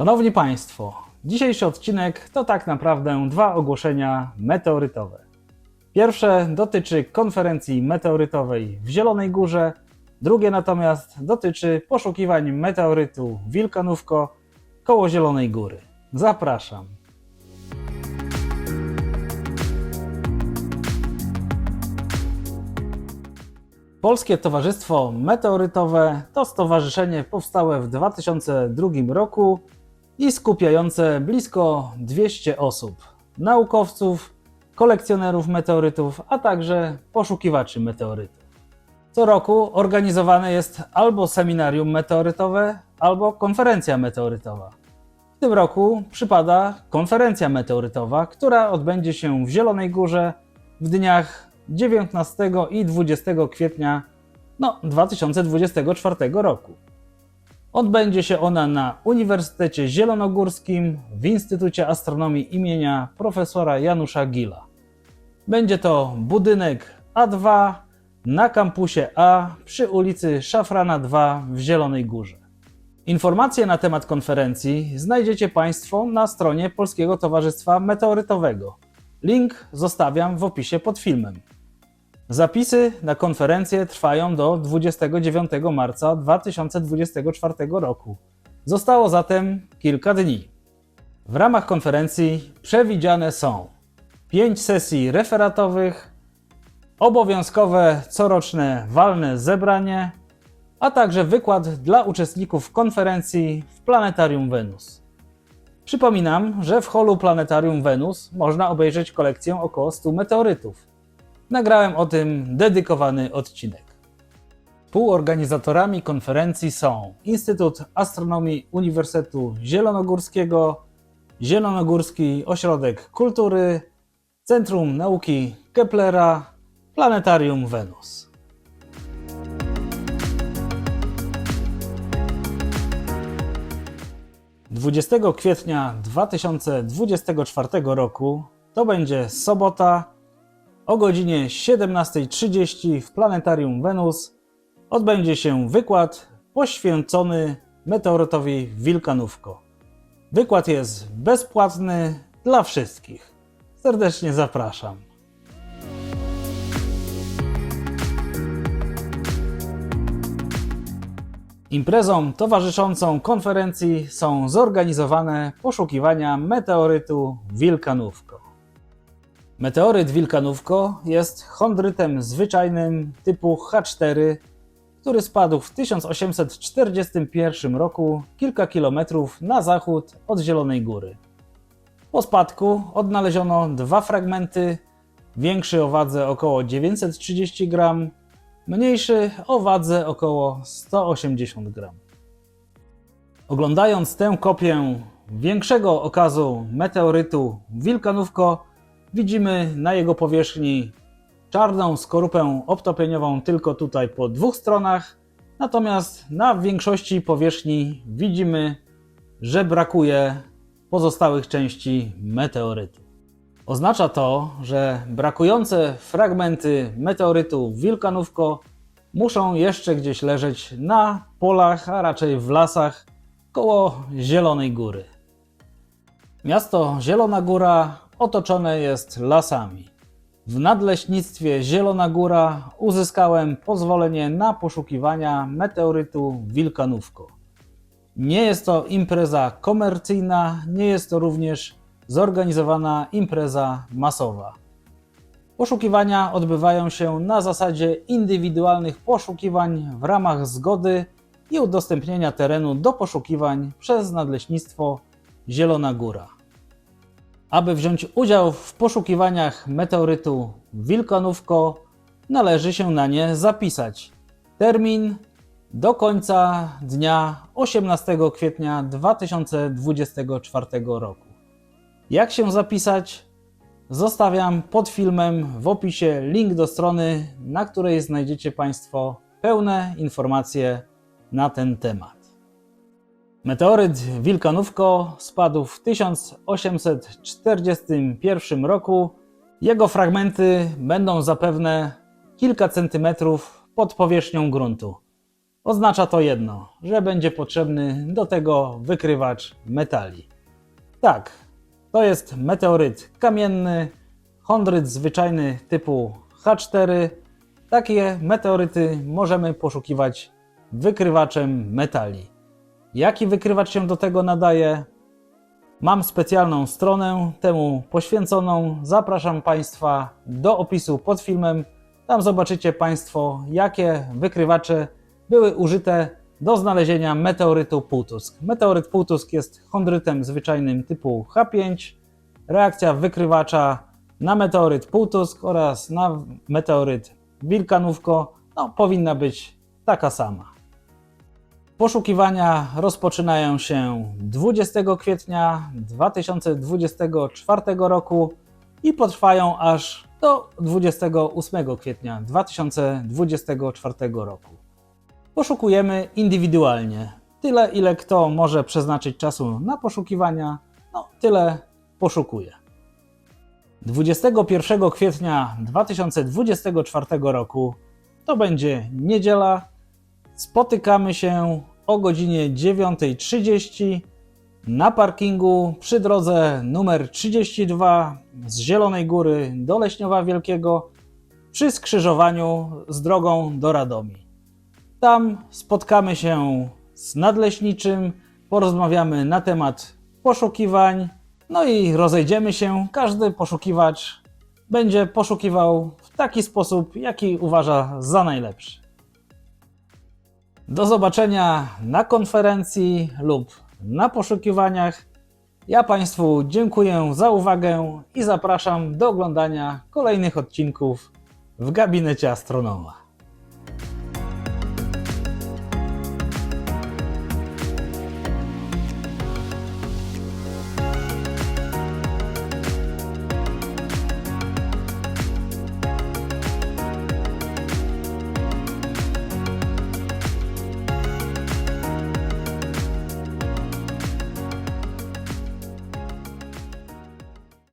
Szanowni Państwo, dzisiejszy odcinek to tak naprawdę dwa ogłoszenia meteorytowe. Pierwsze dotyczy konferencji meteorytowej w Zielonej Górze, drugie natomiast dotyczy poszukiwań meteorytu Wilkanówko koło Zielonej Góry. Zapraszam. Polskie Towarzystwo Meteorytowe to stowarzyszenie powstałe w 2002 roku i skupiające blisko 200 osób naukowców, kolekcjonerów meteorytów, a także poszukiwaczy meteorytów. Co roku organizowane jest albo seminarium meteorytowe, albo konferencja meteorytowa. W tym roku przypada konferencja meteorytowa, która odbędzie się w Zielonej Górze w dniach 19 i 20 kwietnia no, 2024 roku. Odbędzie się ona na Uniwersytecie Zielonogórskim w Instytucie Astronomii imienia profesora Janusza Gila. Będzie to budynek A2 na kampusie A przy ulicy Szafrana 2 w Zielonej Górze. Informacje na temat konferencji znajdziecie Państwo na stronie Polskiego Towarzystwa Meteorytowego. Link zostawiam w opisie pod filmem. Zapisy na konferencję trwają do 29 marca 2024 roku. Zostało zatem kilka dni. W ramach konferencji przewidziane są 5 sesji referatowych, obowiązkowe coroczne walne zebranie, a także wykład dla uczestników konferencji w Planetarium Wenus. Przypominam, że w holu Planetarium Wenus można obejrzeć kolekcję około 100 meteorytów. Nagrałem o tym dedykowany odcinek. Współorganizatorami konferencji są Instytut Astronomii Uniwersytetu Zielonogórskiego, Zielonogórski Ośrodek Kultury, Centrum Nauki Keplera, Planetarium Wenus. – 20 kwietnia 2024 roku to będzie sobota o godzinie 17.30 w Planetarium Wenus odbędzie się wykład poświęcony meteorytowi Wilkanówko. Wykład jest bezpłatny dla wszystkich. Serdecznie zapraszam. Imprezom towarzyszącą konferencji są zorganizowane poszukiwania meteorytu Wilkanówko. Meteoryt Wilkanówko jest chondrytem zwyczajnym typu H4, który spadł w 1841 roku kilka kilometrów na zachód od Zielonej Góry. Po spadku odnaleziono dwa fragmenty, większy o wadze około 930 gram, mniejszy o wadze około 180 gram. Oglądając tę kopię większego okazu meteorytu Wilkanówko, widzimy na jego powierzchni czarną skorupę obtopieniową tylko tutaj po dwóch stronach, natomiast na większości powierzchni widzimy, że brakuje pozostałych części meteorytu. Oznacza to, że brakujące fragmenty meteorytu Wilkanówko muszą jeszcze gdzieś leżeć na polach, a raczej w lasach koło Zielonej Góry. Miasto Zielona Góra otoczone jest lasami. W nadleśnictwie Zielona Góra uzyskałem pozwolenie na poszukiwania meteorytu Wilkanówko. Nie jest to impreza komercyjna, nie jest to również zorganizowana impreza masowa. Poszukiwania odbywają się na zasadzie indywidualnych poszukiwań w ramach zgody i udostępnienia terenu do poszukiwań przez Nadleśnictwo Zielona Góra. Aby wziąć udział w poszukiwaniach meteorytu Wilkanówko, należy się na nie zapisać. Termin do końca dnia 18 kwietnia 2024 roku. Jak się zapisać? Zostawiam pod filmem w opisie link do strony, na której znajdziecie Państwo pełne informacje na ten temat. Meteoryt Wilkanówko spadł w 1841 roku. Jego fragmenty będą zapewne kilka centymetrów pod powierzchnią gruntu. Oznacza to jedno, że będzie potrzebny do tego wykrywacz metali. Tak, to jest meteoryt kamienny, chondryt zwyczajny typu H4. Takie meteoryty możemy poszukiwać wykrywaczem metali. Jaki wykrywacz się do tego nadaje? Mam specjalną stronę temu poświęconą. Zapraszam Państwa do opisu pod filmem. Tam zobaczycie Państwo, jakie wykrywacze były użyte do znalezienia meteorytu Półtusk. Meteoryt Półtusk jest chondrytem zwyczajnym typu H5. Reakcja wykrywacza na meteoryt Półtusk oraz na meteoryt Wilkanówko no, powinna być taka sama. Poszukiwania rozpoczynają się 20 kwietnia 2024 roku i potrwają aż do 28 kwietnia 2024 roku. Poszukujemy indywidualnie. Tyle, ile kto może przeznaczyć czasu na poszukiwania, no tyle poszukuje. 21 kwietnia 2024 roku to będzie niedziela. Spotykamy się o godzinie 9.30 na parkingu przy drodze numer 32 z Zielonej Góry do Leśniowa Wielkiego przy skrzyżowaniu z drogą do Radomi. Tam spotkamy się z nadleśniczym, porozmawiamy na temat poszukiwań, no i rozejdziemy się. Każdy poszukiwacz będzie poszukiwał w taki sposób, jaki uważa za najlepszy. Do zobaczenia na konferencji lub na poszukiwaniach. Ja Państwu dziękuję za uwagę i zapraszam do oglądania kolejnych odcinków w gabinecie astronoma.